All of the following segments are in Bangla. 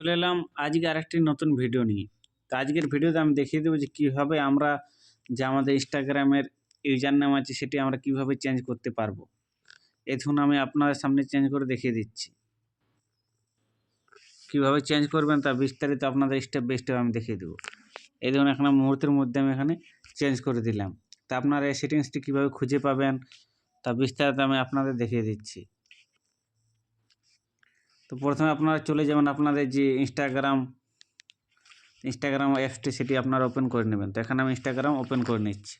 চলে এলাম আজকে আরেকটি নতুন ভিডিও নিয়ে। তো আজকের ভিডিওতে আমি দেখিয়ে দেবো যে কীভাবে আমরা যে আমাদের ইনস্টাগ্রামের ইউজার নাম আছে সেটি আমরা কীভাবে চেঞ্জ করতে পারব। ধরুন আমি আপনাদের সামনে চেঞ্জ করে দেখিয়ে দিচ্ছি। কীভাবে চেঞ্জ করবেন তা বিস্তারিত আপনাদের স্টেপ বাই স্টেপ আমি দেখিয়ে দেবো। এই ধরুন এখানে মুহূর্তের মধ্যে আমি এখানে চেঞ্জ করে দিলাম। তা আপনারা এই সেটিংসটি কীভাবে খুঁজে পাবেন তা বিস্তারিত আমি আপনাদের দেখিয়ে দিচ্ছি। তো প্রথমে আপনারা চলে যাবেন আপনাদের যে ইনস্টাগ্রাম ইনস্টাগ্রাম অ্যাপসটি সেটি আপনারা ওপেন করে নেবেন। তো এখানে আমি ইনস্টাগ্রাম ওপেন করে নিচ্ছি।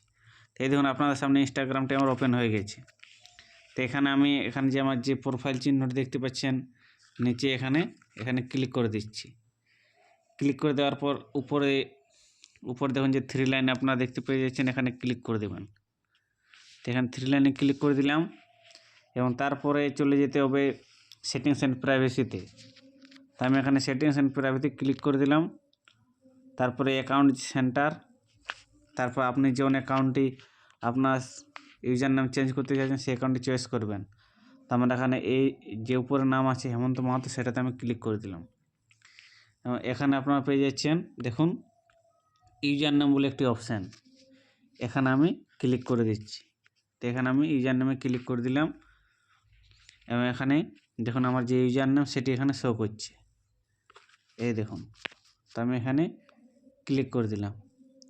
তো এই দেখুন, আপনাদের সামনে ইনস্টাগ্রামটি আমার ওপেন হয়ে গেছে। তো এখানে আমি, এখানে যে আমার যে প্রোফাইল চিহ্নটি দেখতে পাচ্ছেন, নিচে এখানে এখানে ক্লিক করে দিচ্ছি। ক্লিক করে দেওয়ার পর উপরে উপরে দেখুন যে থ্রি লাইন আপনারা দেখতে পেয়ে যাচ্ছেন, এখানে ক্লিক করে দেবেন। তো এখানে থ্রি লাইনে ক্লিক করে দিলাম এবং তারপরে চলে যেতে হবে সেটিংস অ্যান্ড প্রাইভেসিতে তা। আমি এখানে সেটিংস অ্যান্ড প্রাইভেসি ক্লিক করে দিলাম। তারপরে অ্যাকাউন্ট সেন্টার তারপর আপনি যেমন অ্যাকাউন্টটি আপনার ইউজার নাম চেঞ্জ করতে চাইছেন, সেই অ্যাকাউন্টটি চয়েস করবেন। তো আমার এখানে এই যে উপরে নাম আছে, হেমন্ত মাহাতো, সেটাতে আমি ক্লিক করে দিলাম। এখানে আপনারা পেয়ে যাচ্ছেন, দেখুন ইউজার নাম বলে একটি অপশান এখানে আমি ক্লিক করে দিচ্ছি। তো এখানে আমি ইউজার নামে ক্লিক করে দিলাম। এবং এখানে দেখুন আমার যে ইউজার নাম সেটি এখানে শো করছে। এই দেখুন, তো আমি এখানে ক্লিক করে দিলাম।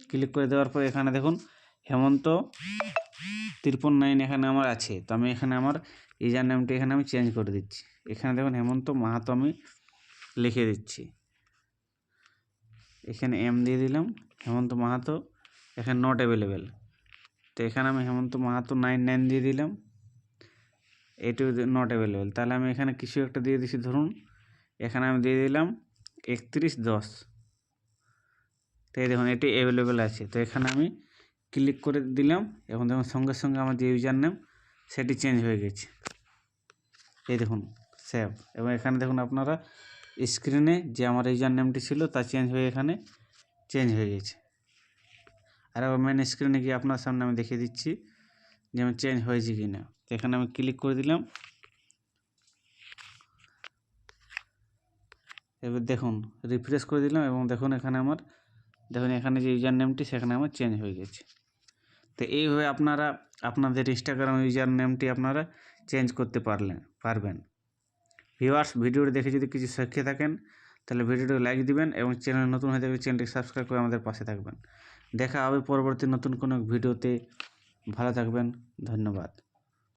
ক্লিক করে দেওয়ার পর এখানে দেখুন, হেমন্ত তিরপন নাইন এখানে আমার আছে। তো আমি এখানে আমার ইউজার নামটি এখানে আমি চেঞ্জ করে দিচ্ছি। এখানে দেখুন, হেমন্ত মাহাতো আমি লিখে দিচ্ছি। এখানে এম দিয়ে দিলাম, হেমন্ত মাহাতো, এখানে নট অ্যাভেলেবেল তো এখানে আমি হেমন্ত মাহাতো নাইন নাইন দিয়ে দিলাম। এটু নট অ্যাভেলেবেল তাহলে আমি এখানে কিছু একটা দিয়ে দিছি, ধরুন, এখানে আমি দিয়ে দিলাম একত্রিশ দশ। তো এই দেখুন, এটি অ্যাভেলেবেল আছে। তো এখানে আমি ক্লিক করে দিলাম, এবং দেখুন, সঙ্গে সঙ্গে আমার যে ইউজার নেম সেটি চেঞ্জ হয়ে গেছে। এই দেখুন সেভ এবং এখানে দেখুন, আপনারা স্ক্রিনে যে আমার ইউজার নেমটি ছিল, তা চেঞ্জ হয়ে এখানে চেঞ্জ হয়ে গেছে। আর মেন স্ক্রিনে গিয়ে আপনার সামনে আমি দেখিয়ে দিচ্ছি। যে আমার চেঞ্জ হয়েছে কি না তো এখানে আমি ক্লিক করে দিলাম। এবার দেখুন রিফ্রেশ করে দিলাম এবং দেখুন এখানে আমার, দেখুন এখানে যে ইউজার নেমটি সেখানে আমার চেঞ্জ হয়ে গেছে। তো এইভাবে আপনারা, আপনাদের ইনস্টাগ্রাম ইউজার নেমটি আপনারা চেঞ্জ করতে পারলেন, পারবেন। ভিউয়ার্স ভিডিওটি দেখে যদি কিছু শিখে থাকেন, তাহলে ভিডিওটি লাইক দিবেন এবং চ্যানেল নতুন হয়ে থাকলে চ্যানেলটি সাবস্ক্রাইব করে আমাদের পাশে থাকবেন। দেখা হবে পরবর্তী নতুন কোনো ভিডিওতে। ভালো থাকবেন ধন্যবাদ।